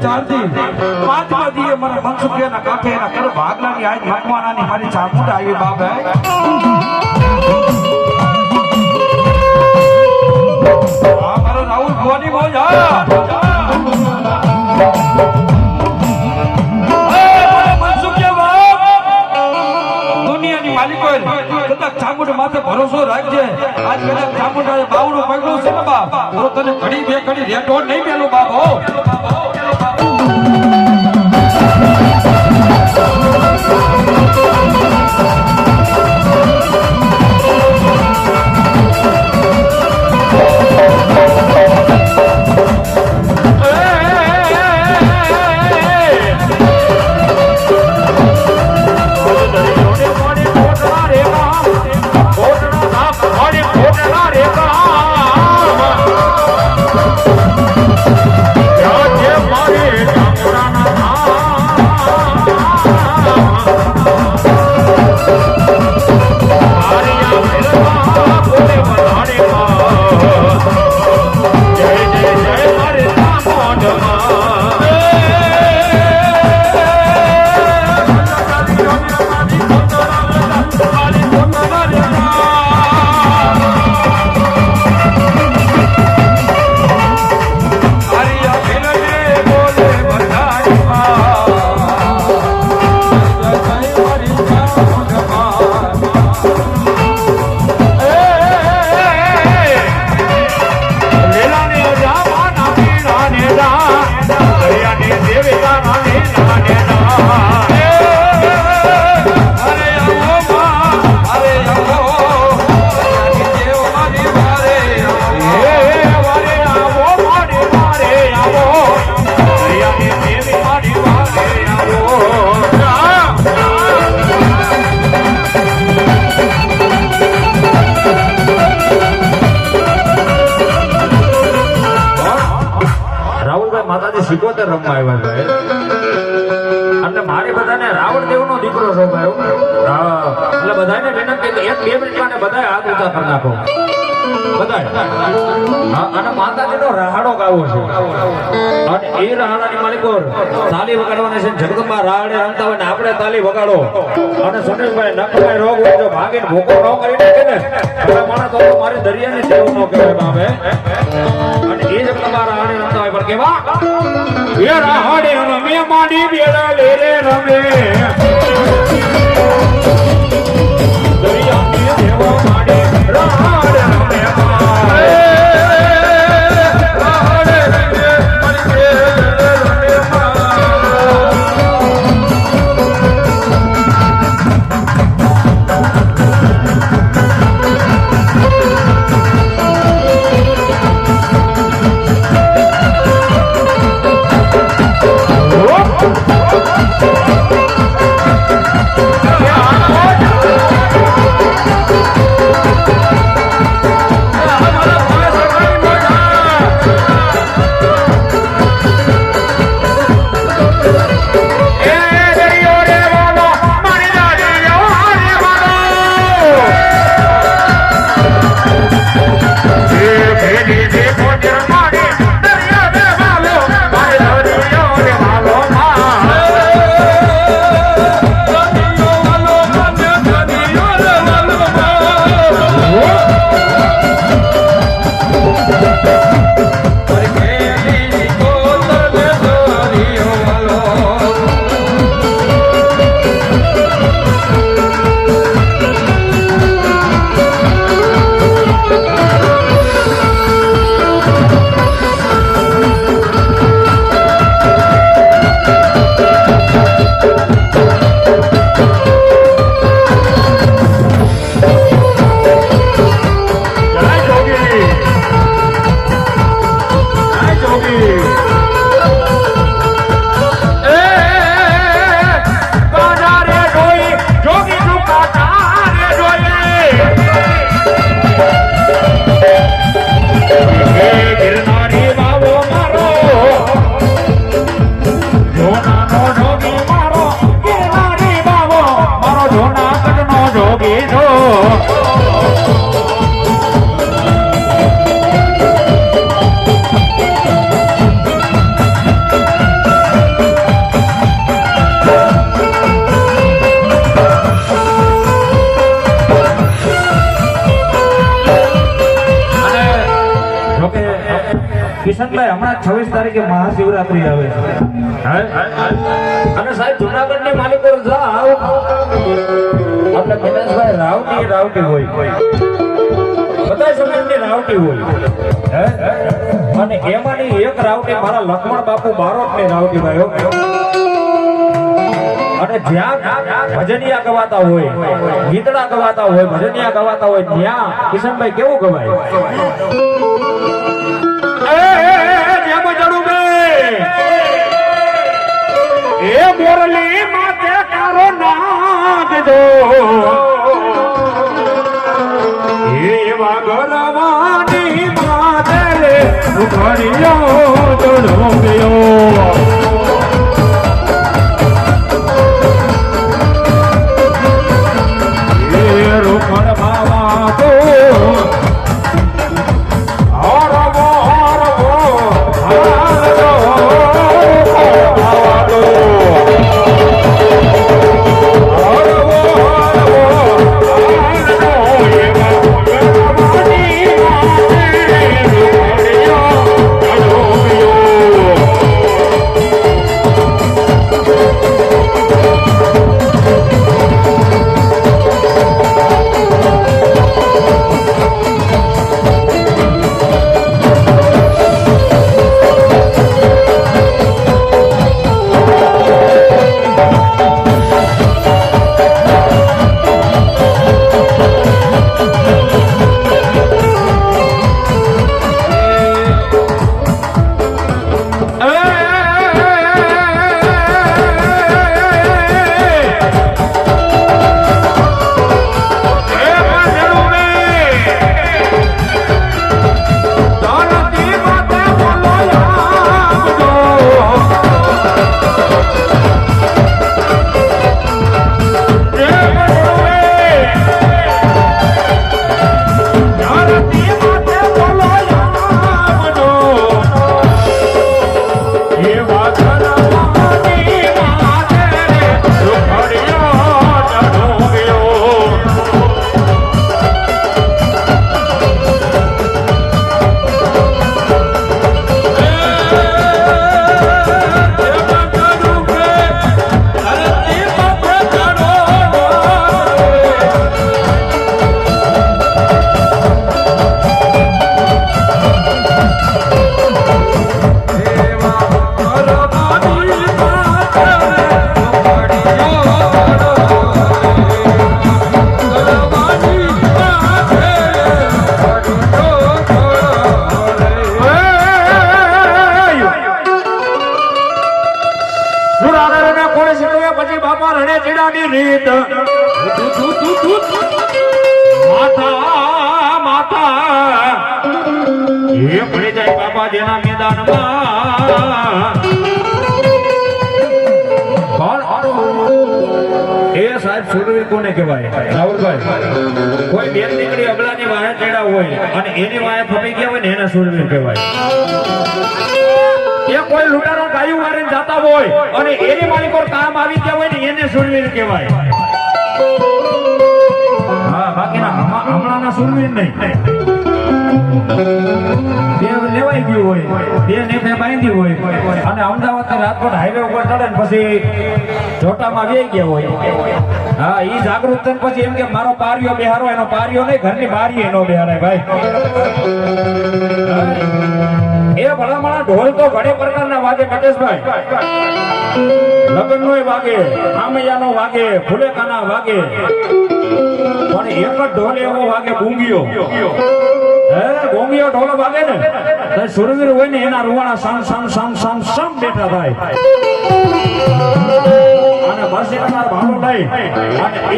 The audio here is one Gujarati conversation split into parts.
દી પાંચમા દીએ મને મનસુખિયાના કાંઠે એના કર ભાગલાની આજ મકવાનાની મારી ચામુંડ આવી બાપ. હે આ મારો રાહુલ ભવાની મોજ, હા. ચામુંડ માથે ભરોસો રાખજે. આજ કદાચ ચામુંડ બાવડું પગલું છે ને બાપ. તો તને ઘડી બે ઘડી રેટો નહીં પેલું બાપ, હો. માતાજી સિકોતેર રમવા આવ્યા છે એટલે મારે બધાને રાવણ દેવનો દીકરો છો ભાઈ એટલે બધાને વિનંતી એક બે મિનિટ માટે બધા હાથ ઊંચા કરી નાખો. તાલી વગાડવાની છે, જગદંબા રાહાડે હોય ને આપણે તાલી વગાડો. અને સુરેશભાઈ નખભાઈ રોગ હોય જો ભાગીને ભૂકો ન ને. મારી દરિયાની ન એ જગદંબા રાહાડે પણ કેવા એ રાહાડે રમે. માડી રમે. હમણાં છવ્વીસ તારીખે મહાશિવરાત્રી આવે છે. અને સાહેબ જુનાગઢની માલિકો જાવ આપણે રાવટી રાવટી હોય. બધા સમાજની રાવટી હોય. અને એમાંની એક રાવટી મારા લક્ષ્મણ બાપુ બારોટની રાવટી ભાઈ અને જ્યાં ભજનિયા ગવાતા હોય ગીતડા ગવાતા હોય ભજનિયા ગવાતા હોય ત્યાં કિશનભાઈ કેવું ગવાય? એ મોરલી માથે તારો નાદ દો. એ વાગરવાની માથે ઉખડ્યો ચડો ગયો. પછી જીડાની રીત. માતા માતા એ ભણી જાય બાપા જેના મેદાનમાં. એ સાહેબ સુરવી કોને કહેવાય? રાહુલભાઈ. કોઈ બેન નીકળી અબલાની વાહે ચડ્યા હોય અને એની વાહે ફમી ગયા હોય ને એને સુરવીર કહેવાય. એ કોઈ લૂંટારો ગાયું હોય અને એની માલિકો કામ આવી ગયા હોય ને એને સુરવીર કહેવાય. હા, બાકીના હમણાં- હમણાંના સુરવીર નહીં. લેવાઈ ગયું હોય, બે નેફે બાંધી હોય, અને અમદાવાદથી રાજકોટ હાઈવે ઉપર ચડે ને પછી જોટામાં વેઈ ગયા હોય. હા એ જાગૃત થઈને પછી એમ કે મારો પારિયો બેહારો, એનો પારિયો નહીં, ઘરની બારી એનો બેહારાય ભાઈ. એ ભલામણા ઢોલ તો ઘણી પ્રકારના વાગે કટેશભાઈ લગ્ન નો વાગે આમૈયાનો વાગે, ફુલેકાના વાગે. પણ એક જ ઢોલ એવો વાગે ગુંગીયો. હે, ગોંગિયો ઢોલ વાગે ને? સુરવીર હોય ને એના રૂવાણા સામ સામ સામ સામ સામ બેઠા થાય. અને બસ એના ભાડો લઈ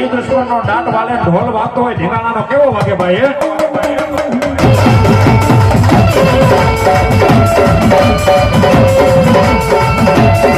એ દુશ્મનનો દાંત વાલે ઢોલ વાગતો હોય ઢીંગાણાનો કેવો વાગે ભાઈ હે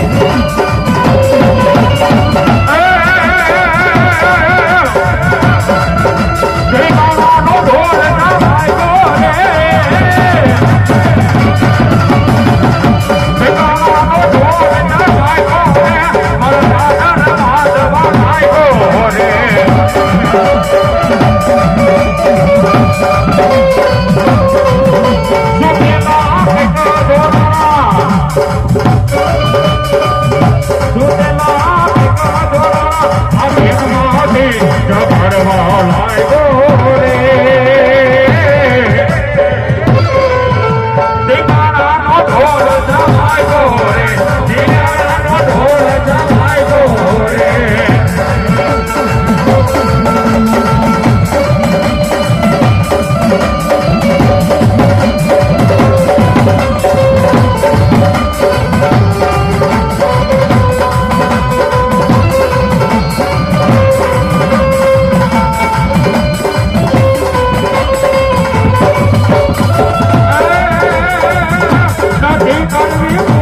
Thank you.